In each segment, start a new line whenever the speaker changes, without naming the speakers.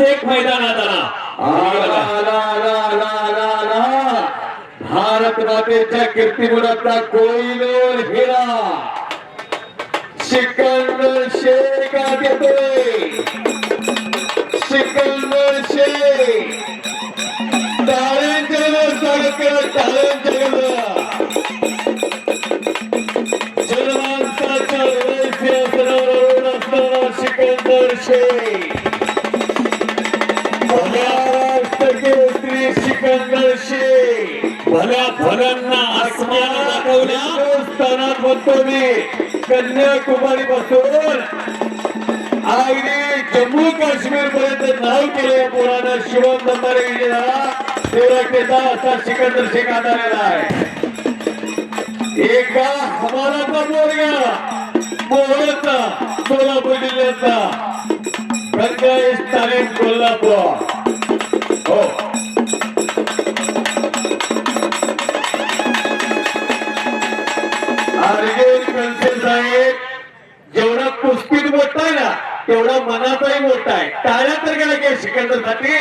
एक मैदानात आला
आला, आला, आला, आला, आला, आला. भारत मातेच्या कीर्तिमुराचा कोहिनूर हिरा सिकंदर शेख आज येतोय सिकंदर शेख टाळ्यांच्या स्वागत करा टाळ्यांच्या जनमानसाच्या हृदयशी असणारा असणारा सिकंदर शेख केसरी
भल्या भल्यांना आसमान दाखवल्या.
म्हणतो मी. कन्याकुमारी पासून. आईने जम्मू काश्मीर पर्यंत नाव केले या शिवम दंबारे विजयाला असा सिकंदर शेख आधारेला आहे. एका हमालाचा पोरगा मोहरचा सोलापूर जिल्ह्याचा. अर्जुन कणसे साहेब जेवढा कुस्तीत मोठा आहे ना तेवढा मनाचाही मोठा आहे. टाळ्या तर गेला की सिकंदरसाठी.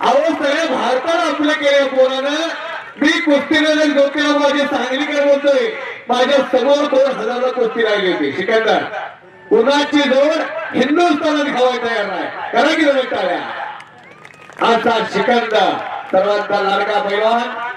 अहो सगळ्या भारताला आपलं केलं पोरानं. मी कुस्तीनगर डोक्याला माझे सांगलीकर बोलतोय? माझ्यासमोर दोन हजारला कुस्ती राहिली होती सिकंदर. कुणाची जोड हिंदुस्थानात खावाय तयार नाही. करा की टाळ्या? असा सिकंदर. सर्वांचा लाडका पैलवान.